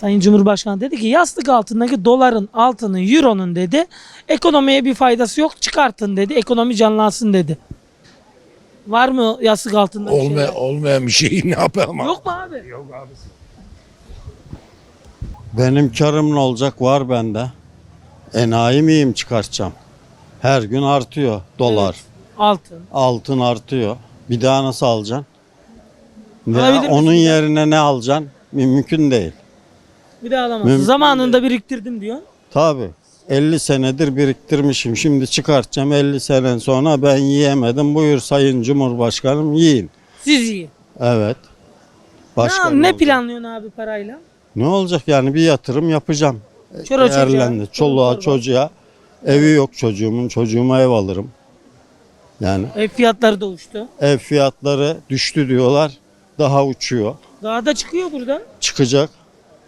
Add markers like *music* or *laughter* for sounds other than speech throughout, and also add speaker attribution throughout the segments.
Speaker 1: Sayın Cumhurbaşkanı dedi ki yastık altındaki doların, altının, euronun dedi ekonomiye bir faydası yok çıkartın dedi. Ekonomi canlansın dedi. Var mı yastık altında bir
Speaker 2: Olma,
Speaker 1: şeyler?
Speaker 2: olmayan bir şeyi *laughs* ne yapalım?
Speaker 1: Yok mu abi?
Speaker 3: Benim karım ne olacak var bende. Enayi miyim çıkartacağım? Her gün artıyor dolar.
Speaker 1: Altın.
Speaker 3: Altın artıyor. Bir daha nasıl alacaksın?
Speaker 1: Alabilir misin
Speaker 3: onun yerine ne alacaksın? Mümkün değil.
Speaker 1: Bir de alamazsın.
Speaker 3: Mümkün
Speaker 1: Zamanında biriktirdim diyor.
Speaker 3: Tabii. 50 senedir biriktirmişim. Şimdi çıkartacağım 50 sene sonra ben yiyemedim. Buyur Sayın Cumhurbaşkanım yiyin.
Speaker 1: Siz iyi.
Speaker 3: Evet.
Speaker 1: Ne,
Speaker 3: Başka
Speaker 1: ne
Speaker 3: olacak?
Speaker 1: planlıyorsun abi parayla?
Speaker 3: Ne olacak yani bir yatırım yapacağım.
Speaker 1: Çora.
Speaker 3: Değerlendi. Çoluğa çocuğa. Evi yok çocuğumun. Çocuğuma ev alırım. Yani
Speaker 1: Ev fiyatları da uçtu.
Speaker 3: ev fiyatları düştü diyorlar. Daha uçuyor.
Speaker 1: Daha da çıkıyor burada.
Speaker 3: Çıkacak.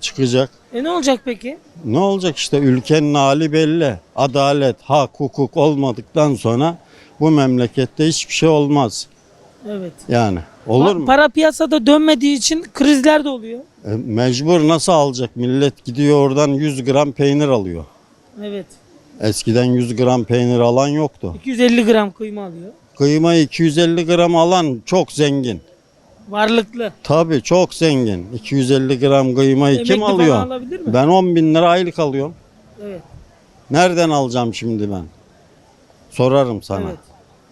Speaker 3: Çıkacak.
Speaker 1: E ne olacak peki?
Speaker 3: Ne olacak işte ülkenin hali belli. Adalet, hak, hukuk olmadıktan sonra bu memlekette hiçbir şey olmaz.
Speaker 1: Evet.
Speaker 3: Yani olur mu?
Speaker 1: Para piyasada dönmediği için krizler de oluyor.
Speaker 3: E, Mecbur nasıl alacak? Millet gidiyor oradan 100 gram peynir alıyor.
Speaker 1: Evet.
Speaker 3: Eskiden 100 gram peynir alan yoktu.
Speaker 1: 250 gram kıyma alıyor.
Speaker 3: Kıyma 250 gram alan çok zengin.
Speaker 1: Varlıklı.
Speaker 3: Tabii çok zengin. 250 gram kıymayı kim alıyor?
Speaker 1: alabilir mi?
Speaker 3: Ben 10 bin lira aylık alıyorum.
Speaker 1: Evet.
Speaker 3: Nereden alacağım şimdi ben? Sorarım sana.
Speaker 1: Evet.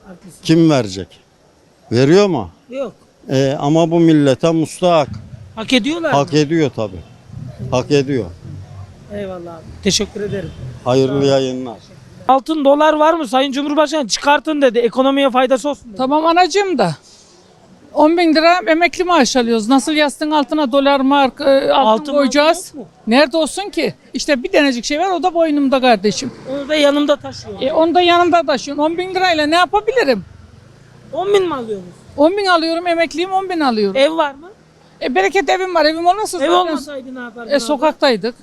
Speaker 1: Haklısın.
Speaker 3: Kim verecek? Veriyor mu?
Speaker 1: Yok.
Speaker 3: E, ama bu millete mustahak.
Speaker 1: Hak ediyorlar
Speaker 3: Hak
Speaker 1: mı?
Speaker 3: ediyor tabii. Hak ediyor.
Speaker 1: Eyvallah abi. Teşekkür ederim.
Speaker 3: Hayırlı yayınlar.
Speaker 1: Altın dolar var mı Sayın Cumhurbaşkanı? Çıkartın dedi. Ekonomiye faydası olsun dedi.
Speaker 4: Tamam anacığım da. 10 bin lira emekli maaş alıyoruz. Nasıl yastığın altına dolar mark e, altın,
Speaker 1: Altın
Speaker 4: koyacağız? Nerede olsun ki? İşte bir denecik şey var o da boynumda kardeşim.
Speaker 1: Onu da yanımda taşıyor.
Speaker 4: E, onu da yanımda taşıyorum. 10 bin lirayla ne yapabilirim?
Speaker 1: 10 bin mi alıyorsunuz?
Speaker 4: 10 bin alıyorum emekliyim 10 bin alıyorum.
Speaker 1: Ev var mı?
Speaker 4: E, bereket evim var evim olmasa
Speaker 1: Ev olmasaydı ne yapardın?
Speaker 4: E, sokaktaydık.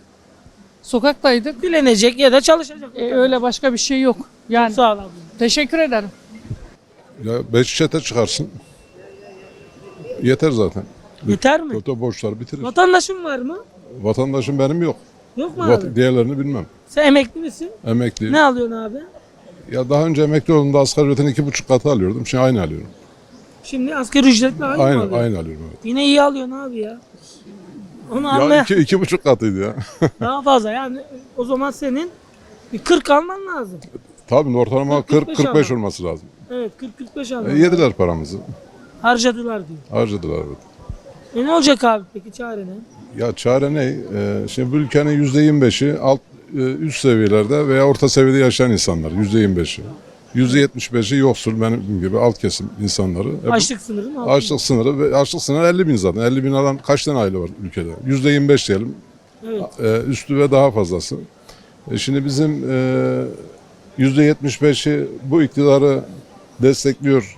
Speaker 4: Sokaktaydık.
Speaker 1: Dilenecek ya da çalışacak.
Speaker 4: E, öyle başka bir şey yok. Yani
Speaker 1: Sağ ol abi.
Speaker 4: teşekkür ederim.
Speaker 5: Ya beş çete çıkarsın. Yeter zaten.
Speaker 1: Yeter mi?
Speaker 5: Kötü borçlar bitirir.
Speaker 1: Vatandaşın var mı?
Speaker 5: Vatandaşım benim yok.
Speaker 1: Yok mu
Speaker 5: Vat-
Speaker 1: abi?
Speaker 5: diğerlerini bilmem.
Speaker 1: Sen emekli misin?
Speaker 5: Emekli.
Speaker 1: Ne alıyorsun abi?
Speaker 5: Ya daha önce emekli olduğumda asgari ücretin iki buçuk katı alıyordum. Şimdi aynı alıyorum.
Speaker 1: Şimdi asgari ücretle aynı, mı
Speaker 5: Aynı,
Speaker 1: alıyorsun?
Speaker 5: aynı alıyorum evet.
Speaker 1: Yine iyi alıyorsun abi ya. Onu
Speaker 5: Ya
Speaker 1: anlaya
Speaker 5: iki, iki buçuk katıydı ya. *laughs*
Speaker 1: daha fazla yani o zaman senin bir 40 alman lazım.
Speaker 5: Tabii ortalama
Speaker 1: 40-45
Speaker 5: 40-45
Speaker 1: ama.
Speaker 5: olması lazım.
Speaker 1: Evet 40-45 alman
Speaker 5: E,
Speaker 1: lazım.
Speaker 5: yediler paramızı.
Speaker 1: Harcadılar diyor.
Speaker 5: Harcadılar evet.
Speaker 1: E ne olacak abi peki çare ne?
Speaker 5: Ya çare ne? Ee, şimdi bu ülkenin yüzde 25'i alt e, üst seviyelerde veya orta seviyede yaşayan insanlar. Yüzde 25'i. Yüzde 75'i yoksul benim gibi alt kesim insanları. E,
Speaker 1: Açlık sınırı mı?
Speaker 5: Açlık sınırı ve açlık sınırı 50 bin zaten. 50 bin alan kaç tane aile var ülkede? Yüzde 25 diyelim.
Speaker 1: Evet.
Speaker 5: Ee, üstü ve daha fazlası. E şimdi bizim e, yüzde 75'i bu iktidarı destekliyor,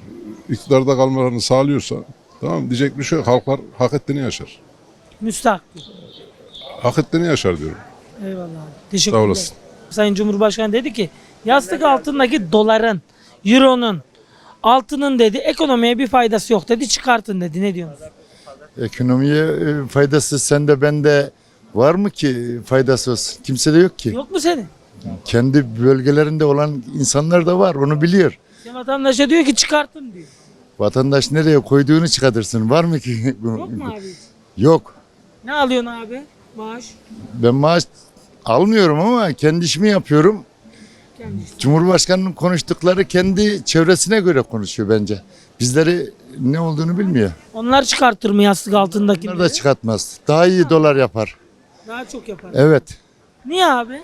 Speaker 5: iktidarda kalmalarını sağlıyorsa tamam diyecek bir şey yok. Halklar hak ettiğini yaşar.
Speaker 1: Müstahak.
Speaker 5: Hak ettiğini yaşar diyorum.
Speaker 1: Eyvallah abi. Teşekkür
Speaker 5: Sağ
Speaker 1: ederim.
Speaker 5: olasın.
Speaker 1: Sayın Cumhurbaşkanı dedi ki yastık altındaki doların, euronun, altının dedi ekonomiye bir faydası yok dedi çıkartın dedi. Ne diyorsunuz?
Speaker 6: Ekonomiye e, faydası sende bende var mı ki faydası olsun? Kimse de yok ki.
Speaker 1: Yok mu senin?
Speaker 6: Kendi bölgelerinde olan insanlar da var onu biliyor.
Speaker 1: Ya vatandaşa diyor ki çıkartın diyor.
Speaker 6: Vatandaş nereye koyduğunu çıkartırsın. Var mı ki? *laughs*
Speaker 1: Yok mu abi?
Speaker 6: Yok.
Speaker 1: Ne alıyorsun abi? Maaş.
Speaker 6: Ben maaş almıyorum ama kendi işimi yapıyorum.
Speaker 1: Kendisi.
Speaker 6: Cumhurbaşkanının konuştukları kendi çevresine göre konuşuyor bence. Bizleri ne olduğunu bilmiyor.
Speaker 1: Onlar çıkartır mı yastık altındaki?
Speaker 6: Bunlar da çıkartmaz. Daha iyi dolar yapar.
Speaker 1: Daha çok yapar.
Speaker 6: Evet.
Speaker 1: Niye abi?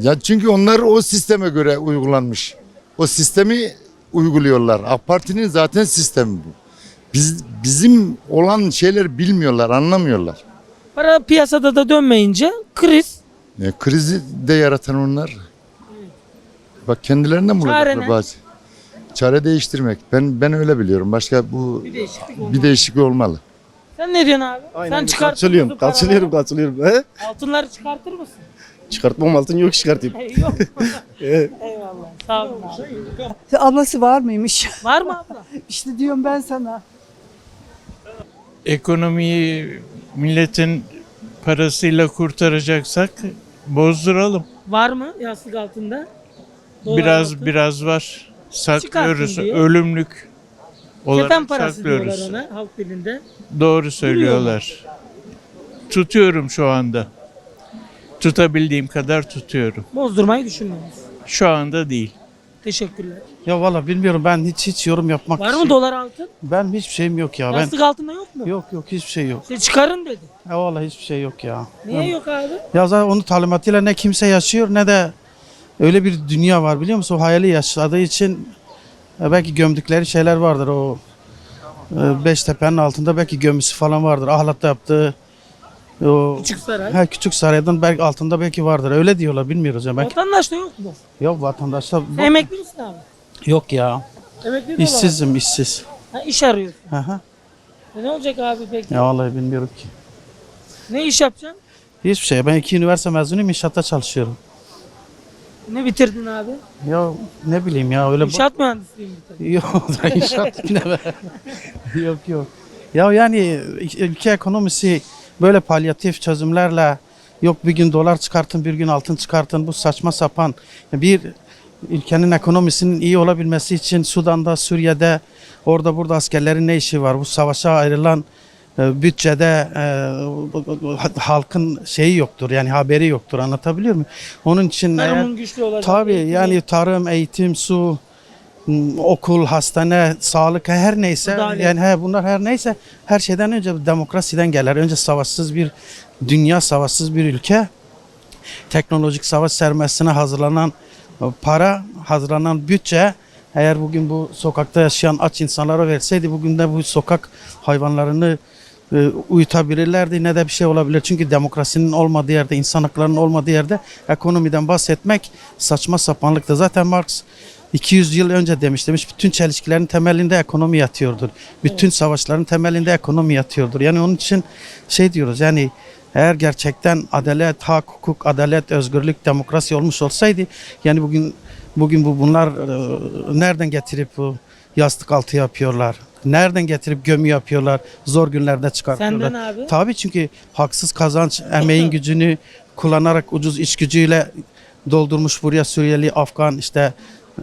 Speaker 6: Ya çünkü onlar o sisteme göre uygulanmış. O sistemi uyguluyorlar. AK Parti'nin zaten sistemi bu. Biz bizim olan şeyler bilmiyorlar, anlamıyorlar.
Speaker 1: Para piyasada da dönmeyince kriz.
Speaker 6: Ya, krizi de yaratan onlar. Bak kendilerinden bulacaklar
Speaker 1: ne?
Speaker 6: bazı. Çare değiştirmek. Ben ben öyle biliyorum. Başka bu
Speaker 1: Bir değişiklik olmalı.
Speaker 6: bir değişiklik olmalı.
Speaker 1: Sen ne diyorsun abi? Sen çıkartır
Speaker 7: Katılıyorum,
Speaker 1: mısın paraları?
Speaker 7: katılıyorum, katılıyorum. He?
Speaker 1: Altınları çıkartır mısın?
Speaker 7: Çıkartmam altın yok çıkartayım.
Speaker 1: Yok. *laughs* Eyvallah. Sağ olun abi.
Speaker 8: Ablası var mıymış? *laughs*
Speaker 1: Var mı abla?
Speaker 8: işte diyorum ben sana.
Speaker 9: ekonomiyi milletin parasıyla kurtaracaksak bozduralım.
Speaker 1: Var mı yastık altında? Dolar
Speaker 9: biraz
Speaker 1: altın?
Speaker 9: biraz var. Saklıyoruz.
Speaker 1: diyor.
Speaker 9: Ölümlük olarak
Speaker 1: Kefen parası
Speaker 9: saklıyoruz.
Speaker 1: diyorlar ona halk dilinde.
Speaker 9: Doğru söylüyorlar. Tutuyorum şu anda. Tutabildiğim kadar tutuyorum.
Speaker 1: Bozdurmayı düşünmüyoruz.
Speaker 9: Şu anda değil.
Speaker 1: Teşekkürler.
Speaker 10: Ya valla bilmiyorum ben hiç hiç yorum yapmak
Speaker 1: Var mı dolar altın?
Speaker 10: Ben hiçbir şeyim yok ya. Ben
Speaker 1: Yastık altında yok mu?
Speaker 10: yok yok hiçbir şey yok.
Speaker 1: İşte çıkarın dedi.
Speaker 10: Ya valla hiçbir şey yok ya.
Speaker 1: Niye yok abi?
Speaker 10: Ya zaten onun talimatıyla ne kimse yaşıyor ne de öyle bir dünya var biliyor musun? O hayali yaşadığı için e, belki gömdükleri şeyler vardır. O e, Beştepe'nin altında belki gömüsü falan vardır. Ahlat'ta yaptığı o
Speaker 1: Küçük saray.
Speaker 10: ha, küçük saraydan belki altında belki vardır. Öyle diyorlar bilmiyoruz ya. Belki,
Speaker 1: Vatandaş da yok mu?
Speaker 10: yok vatandaşlar
Speaker 1: Sen emekli misin abi?
Speaker 10: yok ya.
Speaker 1: Emekli de var.
Speaker 10: İşsizim işsiz.
Speaker 1: Ha, iş arıyorsun.
Speaker 10: Hı hı.
Speaker 1: E ne olacak abi peki?
Speaker 10: Ya vallahi bilmiyorum ki.
Speaker 1: Ne iş yapacaksın?
Speaker 10: Hiçbir şey. Ben iki üniversite mezunuyum. inşaatta çalışıyorum.
Speaker 1: Ne bitirdin abi?
Speaker 10: Ya ne bileyim ya öyle...
Speaker 1: İnşaat mühendisliği bitirdin?
Speaker 10: Yok *laughs* inşaat *laughs* ne be? yok yok. Ya yani ülke ekonomisi böyle palyatif çözümlerle yok bir gün dolar çıkartın bir gün altın çıkartın bu saçma sapan bir ülkenin ekonomisinin iyi olabilmesi için Sudan'da, Suriye'de orada burada askerlerin ne işi var? Bu savaşa ayrılan e, bütçede e, halkın şeyi yoktur yani haberi yoktur anlatabiliyor muyum? Onun için
Speaker 1: Tarımın güçlü olacak.
Speaker 10: Tabii yani tarım, eğitim, su, okul, hastane, sağlık her neyse
Speaker 1: Adalet.
Speaker 10: yani he, bunlar her neyse her şeyden önce demokrasiden gelir. Önce savaşsız bir dünya, savaşsız bir ülke. Teknolojik savaş sermayesine hazırlanan para, hazırlanan bütçe eğer bugün bu sokakta yaşayan aç insanlara verseydi bugün de bu sokak hayvanlarını e, uyutabilirlerdi ne de bir şey olabilir. Çünkü demokrasinin olmadığı yerde, insan haklarının olmadığı yerde ekonomiden bahsetmek saçma sapanlıktır. Zaten Marx 200 yıl önce demiş demiş bütün çelişkilerin temelinde ekonomi yatıyordur. Bütün savaşların temelinde ekonomi yatıyordur. Yani onun için şey diyoruz yani eğer gerçekten adalet, hak, hukuk, adalet, özgürlük, demokrasi olmuş olsaydı yani bugün bugün bu bunlar e, nereden getirip bu yastık altı yapıyorlar? Nereden getirip gömü yapıyorlar? Zor günlerde çıkartıyorlar.
Speaker 1: Senden abi.
Speaker 10: Tabii çünkü haksız kazanç, emeğin *laughs* gücünü kullanarak ucuz iş gücüyle doldurmuş buraya Suriyeli, Afgan işte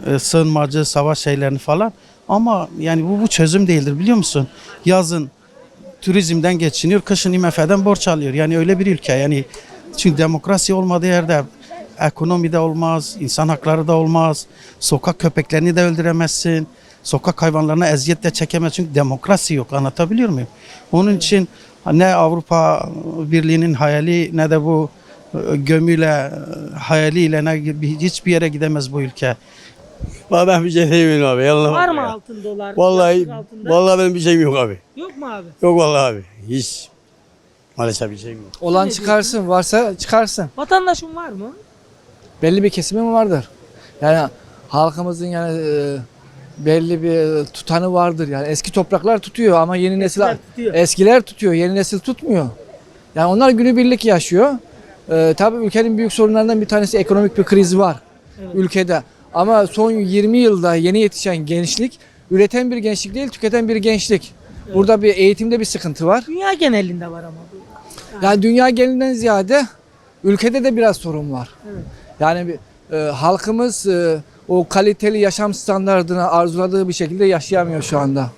Speaker 10: e, sığınmacı, savaş şeylerini falan. Ama yani bu, bu çözüm değildir biliyor musun? Yazın turizmden geçiniyor, kışın IMF'den borç alıyor. Yani öyle bir ülke yani çünkü demokrasi olmadığı yerde ekonomide olmaz, insan hakları da olmaz, sokak köpeklerini de öldüremezsin, sokak hayvanlarına eziyet de çekemez çünkü demokrasi yok anlatabiliyor muyum? Onun için ne Avrupa Birliği'nin hayali ne de bu e, gömüyle, e, hayaliyle ne bir- hiçbir yere gidemez bu ülke.
Speaker 7: Vallahi ben bir şey demiyorum abi. Yalan
Speaker 1: Var mı
Speaker 7: ya.
Speaker 1: altın dolar?
Speaker 7: Vallahi
Speaker 1: altında?
Speaker 7: vallahi benim bir şeyim yok abi.
Speaker 1: Yok mu abi?
Speaker 7: Yok vallahi abi. Hiç maalesef bir şeyim yok.
Speaker 11: Olan
Speaker 1: Ne
Speaker 11: çıkarsın, varsa çıkarsın.
Speaker 1: Vatandaşın var mı?
Speaker 11: Belli bir kesimin vardır. Yani halkımızın yani e, belli bir tutanı vardır. Yani eski topraklar tutuyor ama yeni nesil
Speaker 1: Eskiler tutuyor.
Speaker 11: eskiler tutuyor, yeni nesil tutmuyor. Yani onlar günübirlik yaşıyor. Ee, tabii ülkenin büyük sorunlarından bir tanesi ekonomik bir kriz var
Speaker 1: Evet.
Speaker 11: ülkede. Ama son 20 yılda yeni yetişen gençlik üreten bir gençlik değil, tüketen bir gençlik. Burada bir eğitimde bir sıkıntı var.
Speaker 1: Dünya genelinde var ama bu.
Speaker 11: Yani dünya genelinden ziyade ülkede de biraz sorun var.
Speaker 1: Evet.
Speaker 11: Yani e, halkımız e, o kaliteli yaşam standartını arzuladığı bir şekilde yaşayamıyor şu anda.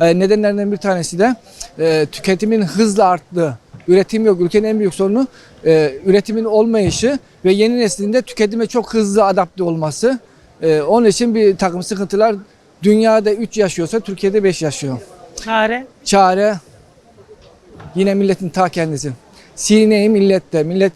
Speaker 11: E, nedenlerinden bir tanesi de e, tüketimin hızla arttığı. Üretim yok. Ülkenin en büyük sorunu e, üretimin olmayışı ve yeni neslinde tüketime çok hızlı adapte olması. E, onun için bir takım sıkıntılar dünyada 3 yaşıyorsa Türkiye'de 5 yaşıyor.
Speaker 1: Çare.
Speaker 11: Çare yine milletin ta kendisi. Sineyi millette. Millet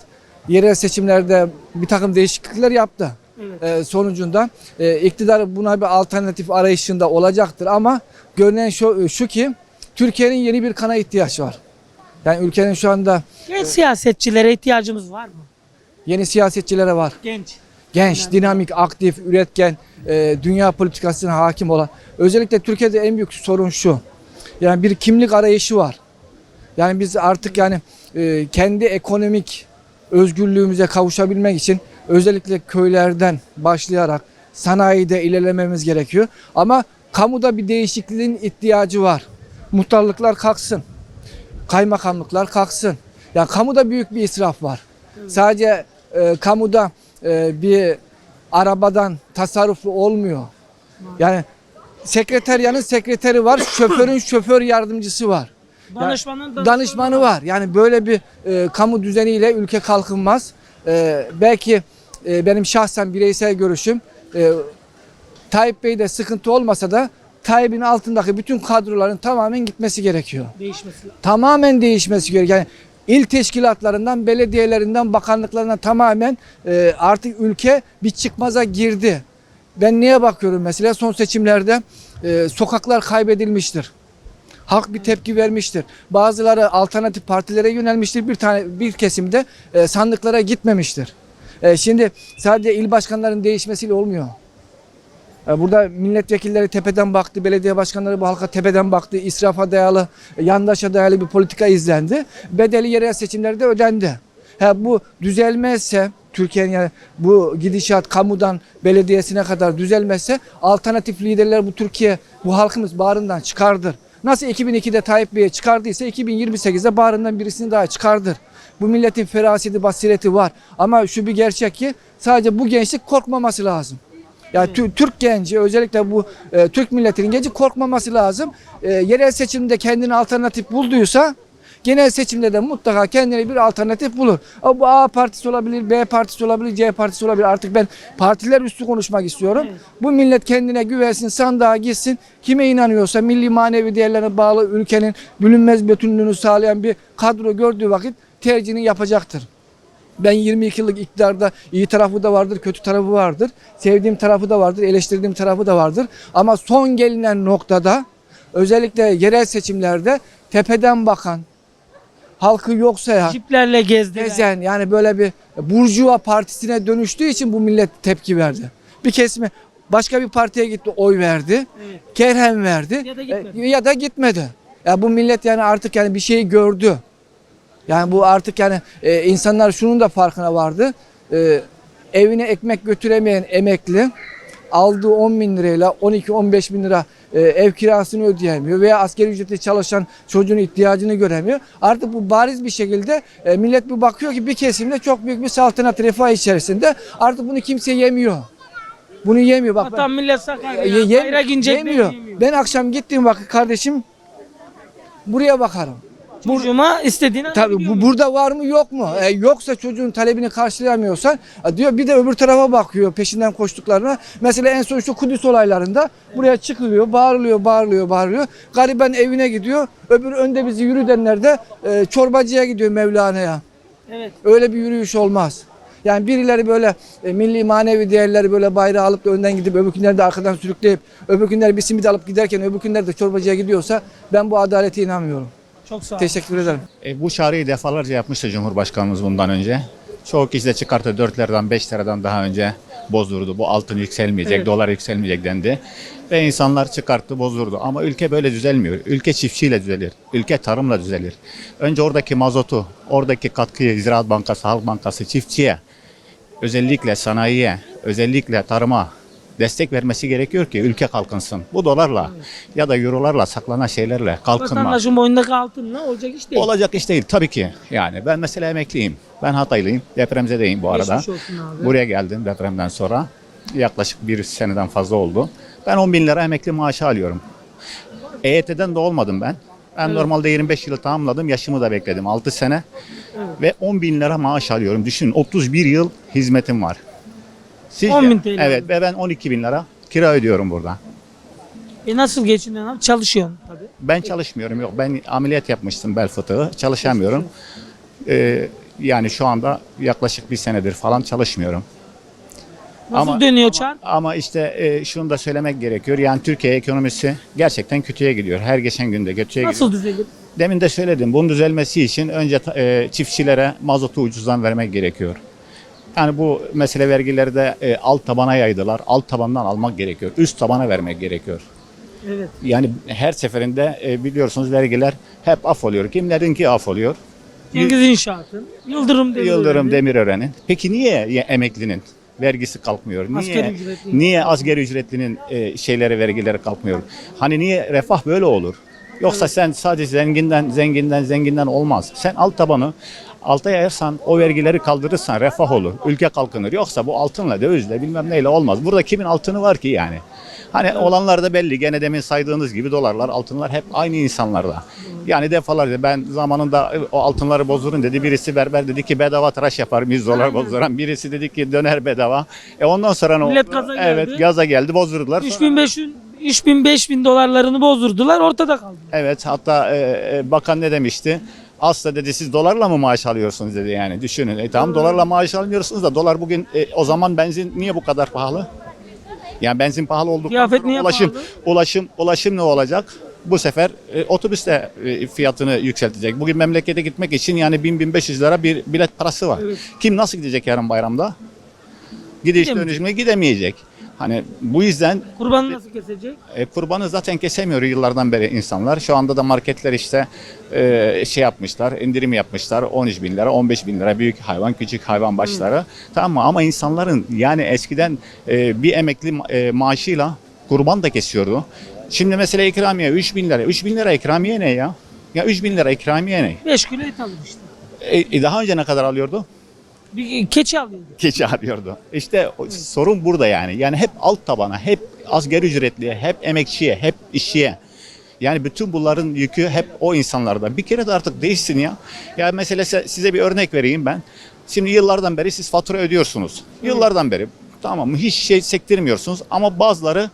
Speaker 11: yerel seçimlerde bir takım değişiklikler yaptı.
Speaker 1: Evet.
Speaker 11: Ee, sonucunda e, iktidar buna bir alternatif arayışında olacaktır ama görünen şu, şu ki Türkiye'nin yeni bir kana ihtiyaç var. Yani ülkenin şu anda
Speaker 1: Genç siyasetçilere ihtiyacımız var mı?
Speaker 11: yeni siyasetçilere var.
Speaker 1: Genç.
Speaker 11: Genç, dinamik, aktif, üretken, e, dünya politikasına hakim olan. Özellikle Türkiye'de en büyük sorun şu. Yani bir kimlik arayışı var. Yani biz artık yani e, kendi ekonomik özgürlüğümüze kavuşabilmek için özellikle köylerden başlayarak sanayide ilerlememiz gerekiyor. Ama kamuda bir değişikliğin ihtiyacı var. Muhtarlıklar kalksın. Kaymakamlıklar kalksın. Yani kamuda büyük bir israf var. Sadece e, kamuda e, bir arabadan tasarruflu olmuyor. Yani sekreteryanın sekreteri var, *coughs* şoförün şoför yardımcısı var.
Speaker 1: Danışmanın
Speaker 11: danışmanı var. Yani böyle bir e, kamu düzeniyle ülke kalkınmaz. E, belki e, benim şahsen bireysel görüşüm e, Tayyip Bey'de sıkıntı olmasa da Tayyip'in altındaki bütün kadroların tamamen gitmesi gerekiyor.
Speaker 1: Değişmesi.
Speaker 11: Tamamen değişmesi gerekiyor. Yani il teşkilatlarından, belediyelerinden, bakanlıklarından tamamen e, artık ülke bir çıkmaza girdi. Ben neye bakıyorum mesela son seçimlerde e, sokaklar kaybedilmiştir. Halk bir tepki vermiştir. Bazıları alternatif partilere yönelmiştir. Bir tane bir kesimde e, sandıklara gitmemiştir. E, şimdi sadece il başkanlarının değişmesiyle olmuyor. E, Burada milletvekilleri tepeden baktı, belediye başkanları bu halka tepeden baktı, israfa dayalı, yandaşa dayalı bir politika izlendi. Bedeli yerel seçimlerde ödendi. Ha, bu düzelmezse, Türkiye'nin yani bu gidişat kamudan belediyesine kadar düzelmezse alternatif liderler bu Türkiye, bu halkımız bağrından çıkardır. Nasıl 2002'de Tayyip Bey'e çıkardıysa 2028'de bağrından birisini daha çıkardır. Bu milletin feraseti, basireti var. Ama şu bir gerçek ki sadece bu gençlik korkmaması lazım. Yani Tü- Türk genci özellikle bu e, Türk milletinin genci korkmaması lazım. E, yerel seçimde kendini alternatif bulduysa genel seçimde de mutlaka kendine bir alternatif bulur. Ama bu A partisi olabilir, B partisi olabilir, C partisi olabilir. Artık ben partiler üstü konuşmak istiyorum. Bu millet kendine güvensin, sandığa gitsin. Kime inanıyorsa milli manevi değerlerine bağlı ülkenin bölünmez bütünlüğünü sağlayan bir kadro gördüğü vakit tercihini yapacaktır. Ben 22 yıllık iktidarda iyi tarafı da vardır, kötü tarafı vardır. Sevdiğim tarafı da vardır, eleştirdiğim tarafı da vardır. Ama son gelinen noktada özellikle yerel seçimlerde tepeden bakan, halkı yok sayan,
Speaker 1: Ciplerle gezdiler.
Speaker 11: gezen yani böyle bir burjuva partisine dönüştüğü için bu millet tepki verdi. Bir kesimi başka bir partiye gitti oy verdi.
Speaker 1: Evet.
Speaker 11: Kerhem verdi.
Speaker 1: Ya da gitmedi.
Speaker 11: E, ya da gitmedi. Ya bu millet yani artık yani bir şeyi gördü. Yani bu artık yani e, insanlar şunun da farkına vardı. E, evine ekmek götüremeyen emekli aldığı 10 bin lirayla 12-15 bin lira e, ev kirasını ödeyemiyor veya asgari ücretli çalışan çocuğun ihtiyacını göremiyor. Artık bu bariz bir şekilde e, millet bir bakıyor ki bir kesimde çok büyük bir saltanat refah içerisinde artık bunu kimse yemiyor. Bunu yemiyor. Bak
Speaker 1: Vatan millet sakar. Ya.
Speaker 11: yem- yemiyor.
Speaker 1: yemiyor.
Speaker 11: Ben akşam gittiğim vakit kardeşim buraya bakarım.
Speaker 1: Çocuğuma istediğini
Speaker 11: Tabii bu burada var mı yok mu? E, yoksa çocuğun talebini karşılayamıyorsan e, diyor bir de öbür tarafa bakıyor peşinden koştuklarına. Mesela en son şu Kudüs olaylarında buraya çıkılıyor, bağırılıyor, bağırılıyor, bağırılıyor. Gariban evine gidiyor. Öbür önde bizi yürü denler de e, çorbacıya gidiyor Mevlana'ya.
Speaker 1: Evet.
Speaker 11: Öyle bir yürüyüş olmaz. Yani birileri böyle e, milli manevi değerleri böyle bayrağı alıp da önden gidip öbür günler de arkadan sürükleyip öbür günler bir simit alıp giderken öbür günler de çorbacıya gidiyorsa ben bu adalete inanmıyorum.
Speaker 1: Çok sağ ol.
Speaker 11: Teşekkür ederim.
Speaker 12: E, bu çağrıyı defalarca yapmıştı Cumhurbaşkanımız bundan önce. Çoğu kişi de çıkarttı 4 liradan 5 liradan daha önce bozdurdu. Bu altın yükselmeyecek,
Speaker 1: Evet.
Speaker 12: dolar yükselmeyecek dendi. Ve insanlar çıkarttı bozdurdu. Ama ülke böyle düzelmiyor. Ülke çiftçiyle düzelir. Ülke tarımla düzelir. Önce oradaki mazotu, oradaki katkıyı Ziraat Bankası, Halk Bankası çiftçiye, özellikle sanayiye, özellikle tarıma destek vermesi gerekiyor ki ülke kalkınsın. Bu dolarla ya da eurolarla saklanan şeylerle kalkınma.
Speaker 1: Vatandaşın boynundaki altınla olacak iş değil.
Speaker 12: Olacak iş değil tabii ki. Yani ben mesela emekliyim. Ben Hataylıyım. Depremzedeyim bu arada.
Speaker 1: Geçmiş olsun abi.
Speaker 12: Buraya geldim depremden sonra. Yaklaşık bir seneden fazla oldu. Ben 10 bin lira emekli maaşı alıyorum. EYT'den de olmadım ben. Ben normalde 25 yıl tamamladım. Yaşımı da bekledim 6 sene. Ve 10 bin lira maaş alıyorum. Düşünün 31 yıl hizmetim var. Sizce?
Speaker 1: 10 bin TL.
Speaker 12: Evet ve ben 12 bin lira kira ödüyorum burada.
Speaker 1: E nasıl geçiniyorsun abi? Çalışıyorsun tabii.
Speaker 12: Ben çalışmıyorum yok. Ben ameliyat yapmıştım bel fıtığı. Çalışamıyorum. Ee, yani şu anda yaklaşık bir senedir falan çalışmıyorum.
Speaker 1: Nasıl
Speaker 12: Ama-
Speaker 1: dönüyor çar?
Speaker 12: Ama işte e, şunu da söylemek gerekiyor. Yani Türkiye ekonomisi gerçekten kötüye gidiyor. Her geçen günde kötüye gidiyor.
Speaker 1: Nasıl düzelir?
Speaker 12: Demin de söyledim. Bunun düzelmesi için önce ta- e, çiftçilere mazotu ucuzdan vermek gerekiyor. Yani bu mesele vergileri de e, alt tabana yaydılar. Alt tabandan almak gerekiyor. Üst tabana vermek gerekiyor.
Speaker 1: Evet.
Speaker 12: Yani her seferinde e, biliyorsunuz vergiler hep af oluyor. Kimlerinki af oluyor?
Speaker 1: Cengiz İnşaat'ın, Yıldırım Demirören'in.
Speaker 12: Yıldırım Demirören'in. Peki niye emeklinin vergisi kalkmıyor? Niye,
Speaker 1: Asgari ücretli.
Speaker 12: niye asgari ücretlinin e, şeyleri vergileri kalkmıyor? Hani niye refah böyle olur? Yoksa sen sadece zenginden zenginden zenginden olmaz. Sen alt tabanı alta yayarsan o vergileri kaldırırsan refah olur. Ülke kalkınır. Yoksa bu altınla dövizle bilmem neyle olmaz. Burada kimin altını var ki yani? Hani olanlar da belli. Gene demin saydığınız gibi dolarlar, altınlar hep aynı insanlarda. Yani defalarca ben zamanında o altınları bozdurun dedi. Birisi berber dedi ki bedava tıraş yapar 100 dolar bozduran. Birisi dedi ki döner bedava. E ondan sonra ne oldu?
Speaker 1: Millet gaza geldi.
Speaker 12: Evet gaza geldi bozdurdular. Sonra-
Speaker 1: 3500 3000 5000 dolarlarını bozdurdular ortada kaldı.
Speaker 12: Evet hatta e, e, bakan ne demişti? Asla dedi siz dolarla mı maaş alıyorsunuz dedi yani düşünün. E tamam dolarla maaş almıyorsunuz da dolar bugün e, o zaman benzin niye bu kadar pahalı? Yani benzin pahalı oldu.
Speaker 1: Kıyafet niye
Speaker 12: ulaşım,
Speaker 1: pahalı?
Speaker 12: Ulaşım, ulaşım ne olacak? Bu sefer e, otobüs de e, fiyatını yükseltecek. Bugün memlekete gitmek için yani 1000-1500 lira bir bilet parası var.
Speaker 1: Evet.
Speaker 12: Kim nasıl gidecek yarın bayramda? Gidiş
Speaker 1: Gidemeyecek.
Speaker 12: dönüşüne gidemeyecek. Hani bu yüzden
Speaker 1: Kurbanı nasıl kesecek?
Speaker 12: e, kurbanı zaten kesemiyor yıllardan beri insanlar. Şu anda da marketler işte e, şey yapmışlar, indirim yapmışlar. 13 bin lira, 15 bin lira büyük hayvan, küçük hayvan başları. Tamam mı? Ama insanların yani eskiden e, bir emekli ma- e, maaşıyla kurban da kesiyordu. Şimdi mesela ikramiye 3 bin lira. 3 bin lira ikramiye ne ya? Ya 3 bin lira ikramiye ne?
Speaker 1: 5 kilo et alır işte.
Speaker 12: E, e, daha önce ne kadar alıyordu?
Speaker 1: Bir keçi alıyordu.
Speaker 12: Keçi arıyordu. İşte o- sorun burada yani. Yani hep alt tabana, hep asgari ücretliye, hep emekçiye, hep işçiye. Yani bütün bunların yükü hep o insanlarda. Bir kere de artık değişsin ya. Ya mesela se- size bir örnek vereyim ben. Şimdi yıllardan beri siz fatura ödüyorsunuz. Yıllardan beri. Tamam mı? Hiç şey sektirmiyorsunuz ama bazıları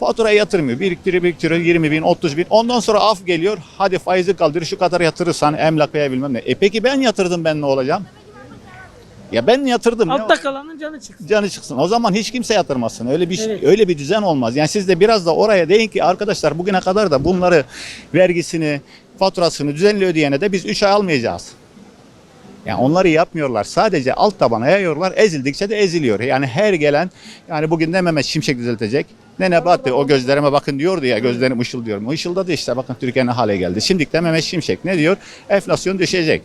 Speaker 12: faturayı yatırmıyor. Biriktiriyor, biriktiriyor 20 bin, 30 bin. Ondan sonra af geliyor. Hadi faizi kaldır şu kadar yatırırsan emlak veya bilmem ne. E peki ben yatırdım ben ne olacağım? Ya ben yatırdım.
Speaker 1: Altta kalanın canı çıksın.
Speaker 12: canı çıksın. O zaman hiç kimse yatırmasın. Öyle bir
Speaker 1: Evet.
Speaker 12: öyle bir düzen olmaz. Yani siz de biraz da oraya deyin ki arkadaşlar bugüne kadar da bunları vergisini, faturasını düzenli ödeyene de biz 3 ay almayacağız. Yani onları yapmıyorlar. Sadece alt tabana yayıyorlar. Ezildikçe de eziliyor. Yani her gelen yani bugün ne Mehmet Şimşek düzeltecek ne Nebati o gözlerime bakın diyordu ya gözlerim ışıl diyorum. Işıldadı işte bakın Türkiye ne hale geldi. Şimdi de Mehmet Şimşek ne diyor? Enflasyon düşecek.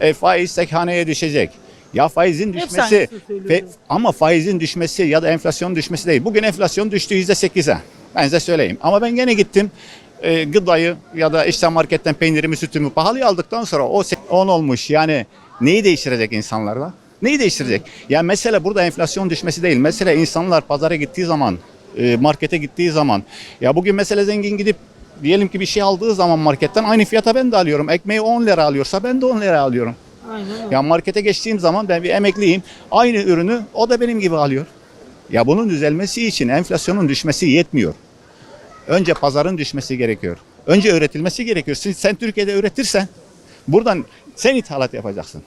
Speaker 12: E, faiz tek haneye düşecek. Ya faizin düşmesi fe- ama faizin düşmesi ya da enflasyon düşmesi değil. Bugün enflasyon düştü %8'e. Ben size söyleyeyim. Ama ben gene gittim e, gıdayı ya da işte marketten peynirimi sütümü pahalıya aldıktan sonra o 10 olmuş. Yani neyi değiştirecek insanlarda? Neyi değiştirecek? Ya mesele burada enflasyon düşmesi değil. Mesele insanlar pazara gittiği zaman, e, markete gittiği zaman. Ya bugün mesele zengin gidip diyelim ki bir şey aldığı zaman marketten aynı fiyata ben de alıyorum. Ekmeği 10 lira alıyorsa ben de 10 lira alıyorum.
Speaker 1: Aynen öyle.
Speaker 12: Ya markete geçtiğim zaman ben bir emekliyim. Aynı ürünü o da benim gibi alıyor. Ya bunun düzelmesi için enflasyonun düşmesi yetmiyor. Önce pazarın düşmesi gerekiyor. Önce üretilmesi gerekiyor. Sen, sen Türkiye'de üretirsen buradan sen ithalat yapacaksın.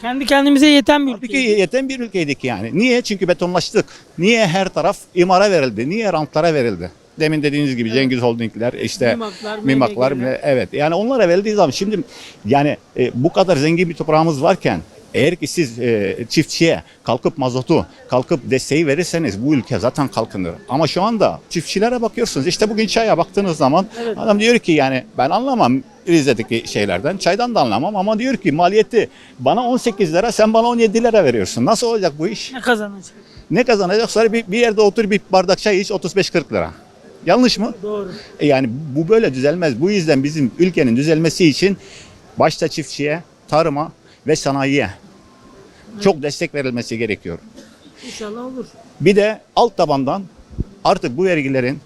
Speaker 1: Kendi kendimize yeten bir
Speaker 12: Tabii ki yeten bir ülkeydik yani. Niye? Çünkü betonlaştık. Niye her taraf imara verildi? Niye rantlara verildi? Demin dediğiniz gibi Cengiz Holdingler, işte
Speaker 1: Mimaklar,
Speaker 12: mimaklar,
Speaker 1: MMG'ler.
Speaker 12: evet. Yani onlara verildiği zaman şimdi yani e, bu kadar zengin bir toprağımız varken eğer ki siz e, çiftçiye kalkıp mazotu, kalkıp desteği verirseniz bu ülke zaten kalkınır. Ama şu anda çiftçilere bakıyorsunuz. İşte bugün çaya baktığınız zaman
Speaker 1: Evet.
Speaker 12: adam diyor ki yani ben anlamam Rize'deki şeylerden. Çaydan da anlamam ama diyor ki maliyeti bana 18 lira sen bana 17 lira veriyorsun. Nasıl olacak bu iş?
Speaker 1: Ne kazanacak?
Speaker 12: Ne kazanacak? Sonra bir, bir yerde otur bir bardak çay iç 35-40 lira. Yanlış mı?
Speaker 1: Doğru.
Speaker 12: E Yani bu böyle düzelmez. Bu yüzden bizim ülkenin düzelmesi için başta çiftçiye, tarıma ve sanayiye çok destek verilmesi gerekiyor.
Speaker 1: İnşallah olur.
Speaker 12: Bir de alt tabandan artık bu vergilerin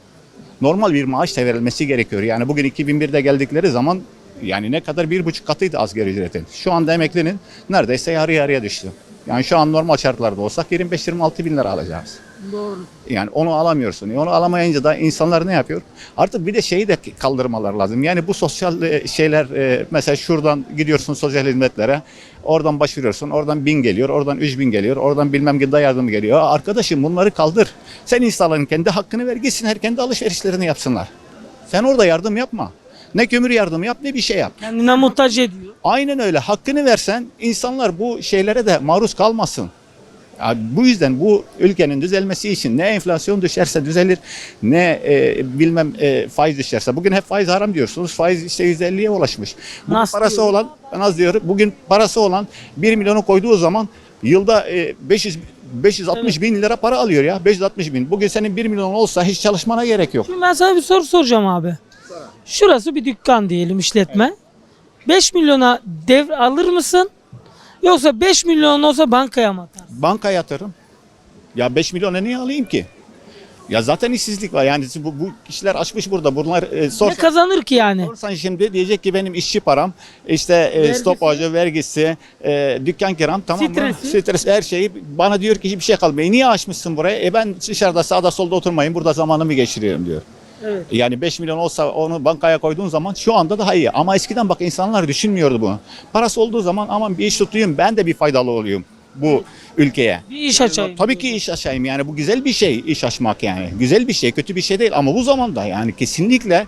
Speaker 12: normal bir maaş da verilmesi gerekiyor. Yani bugün 2001'de geldikleri zaman yani ne kadar bir buçuk katıydı asgari ücretin. Şu anda emeklinin neredeyse yarı yarıya düştü. Yani şu an normal şartlarda olsak 25-26 bin lira alacağız.
Speaker 1: Doğru.
Speaker 12: Yani onu alamıyorsun. E Onu alamayınca da insanlar ne yapıyor? Artık bir de şeyi de kaldırmalar lazım. Yani bu sosyal e, şeyler e, mesela şuradan gidiyorsun sosyal hizmetlere. Oradan başvuruyorsun. Oradan bin geliyor. Oradan üç bin geliyor. Oradan bilmem gıda yardımı geliyor. Arkadaşım bunları kaldır. Sen insanların kendi hakkını ver. Gitsinler kendi alışverişlerini yapsınlar. Sen orada yardım yapma. Ne kömür yardımı yap ne bir şey yap.
Speaker 1: Kendine muhtaç ediyor.
Speaker 12: Aynen öyle. Hakkını versen insanlar bu şeylere de maruz kalmasın. Bu yüzden bu ülkenin düzelmesi için ne enflasyon düşerse düzelir ne e, bilmem e, faiz düşerse. Bugün hep faiz haram diyorsunuz. Faiz işte 150'ye ulaşmış. Bugün
Speaker 1: Nasıl
Speaker 12: parası
Speaker 1: diyor?
Speaker 12: olan ben az diyorum. Bugün parası olan 1 milyonu koyduğu zaman yılda e, 500 560 bin lira para alıyor ya. 560 bin. Bugün senin 1 milyon olsa hiç çalışmana gerek yok.
Speaker 1: Şimdi ben sana bir soru soracağım abi. Şurası bir dükkan diyelim işletme. 5 milyona dev alır mısın? Yoksa 5 milyon olsa bankaya mı atarsın?
Speaker 12: Banka yatırım. Ya 5 milyona niye alayım ki? Ya zaten işsizlik var. Yani bu, bu kişiler açmış burada. Bunlar e,
Speaker 1: Ne
Speaker 12: sorsan,
Speaker 1: kazanır ki yani?
Speaker 12: sorsan şimdi diyecek ki benim işçi param, işte e,
Speaker 1: Vergisi.
Speaker 12: stopajı, vergisi, e, dükkan kiram tamam mı?
Speaker 1: Stresi.
Speaker 12: Stres her şeyi bana diyor ki hiçbir şey kalmıyor. Niye açmışsın buraya? E ben dışarıda sağda solda oturmayayım. Burada zamanımı geçiriyorum diyor.
Speaker 1: Evet.
Speaker 12: Yani 5 milyon olsa onu bankaya koyduğun zaman şu anda daha iyi. Ama eskiden bak insanlar düşünmüyordu bunu. Parası olduğu zaman aman bir iş tutayım ben de bir faydalı olayım bu ülkeye.
Speaker 1: Bir iş açayım.
Speaker 12: Tabii ki iş açayım yani bu güzel bir şey iş açmak yani. Güzel bir şey kötü bir şey değil ama bu zamanda yani kesinlikle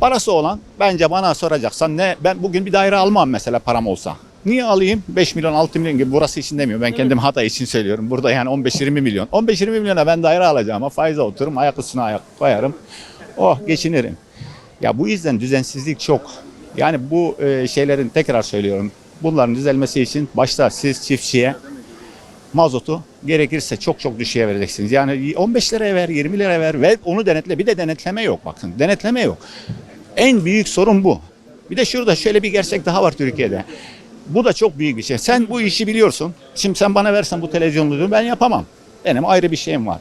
Speaker 12: parası olan bence bana soracaksan ne ben bugün bir daire almam mesela param olsa. Niye alayım? 5 milyon 6 milyon gibi burası için demiyorum. Ben kendim hata için söylüyorum. Burada yani 15-20 milyon. 15-20 milyona ben daire alacağım ama faize otururum ayak üstüne ayak koyarım. Oh geçinirim. Ya bu yüzden düzensizlik çok. Yani bu e, şeylerin tekrar söylüyorum. Bunların düzelmesi için başta siz çiftçiye mazotu gerekirse çok çok düşüğe vereceksiniz. Yani 15 liraya ver, 20 liraya ver ve onu denetle. Bir de denetleme yok bakın. Denetleme yok. En büyük sorun bu. Bir de şurada şöyle bir gerçek daha var Türkiye'de. Bu da çok büyük bir şey. Sen bu işi biliyorsun. Şimdi sen bana versen bu televizyonluğu ben yapamam. Benim ayrı bir şeyim var.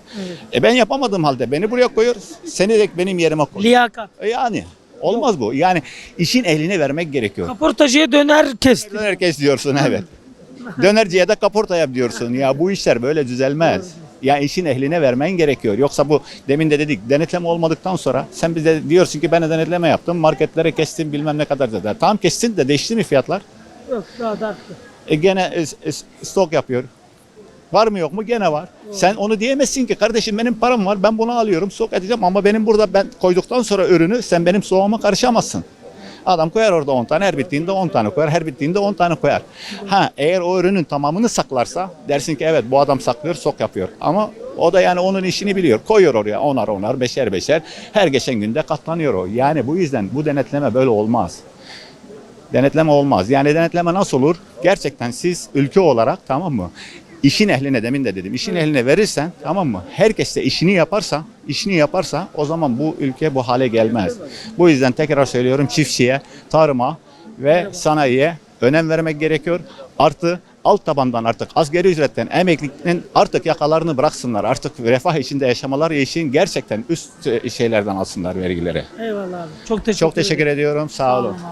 Speaker 12: E ben yapamadığım halde beni buraya koyuyoruz. Seni de benim yerime koy.
Speaker 1: Liyakat.
Speaker 12: E yani olmaz bu. Yani işin eline vermek gerekiyor.
Speaker 1: Kaportacıya döner kesti.
Speaker 12: Herkes diyorsun evet. Dönerciye de kaporta yap diyorsun. Ya bu işler böyle düzelmez. Ya işin ehline vermen gerekiyor. Yoksa bu demin de dedik denetleme olmadıktan sonra sen bize diyorsun ki ben de denetleme yaptım. Marketlere kestim bilmem ne kadar da. Tamam kestin de değişti mi fiyatlar?
Speaker 1: Yok daha da arttı.
Speaker 12: E gene e, e, stok yapıyor. Var mı yok mu? Gene var. Sen onu diyemezsin ki kardeşim benim param var ben bunu alıyorum stok edeceğim ama benim burada ben koyduktan sonra ürünü sen benim soğuma karışamazsın. Adam koyar orada 10 tane her bittiğinde 10 tane koyar her bittiğinde 10 tane koyar. Ha eğer o ürünün tamamını saklarsa dersin ki evet bu adam saklıyor stok yapıyor. Ama o da yani onun işini biliyor. Koyuyor oraya onar onar beşer beşer her geçen günde katlanıyor o. Yani bu yüzden bu denetleme böyle olmaz. Denetleme olmaz. Yani denetleme nasıl olur? Gerçekten siz ülke olarak tamam mı? İşin ehline demin de dedim. işin ehline verirsen tamam mı? Herkes de işini yaparsa, işini yaparsa o zaman bu ülke bu hale gelmez. Bu yüzden tekrar söylüyorum çiftçiye, tarıma ve sanayiye önem vermek gerekiyor. Artı alt tabandan artık asgari ücretten emeklilikten artık yakalarını bıraksınlar. Artık refah içinde yaşamaları için gerçekten üst şeylerden alsınlar vergileri.
Speaker 1: Eyvallah abi. Çok teşekkür
Speaker 12: Çok teşekkür ediyorum. Sağ olun.
Speaker 1: ederim.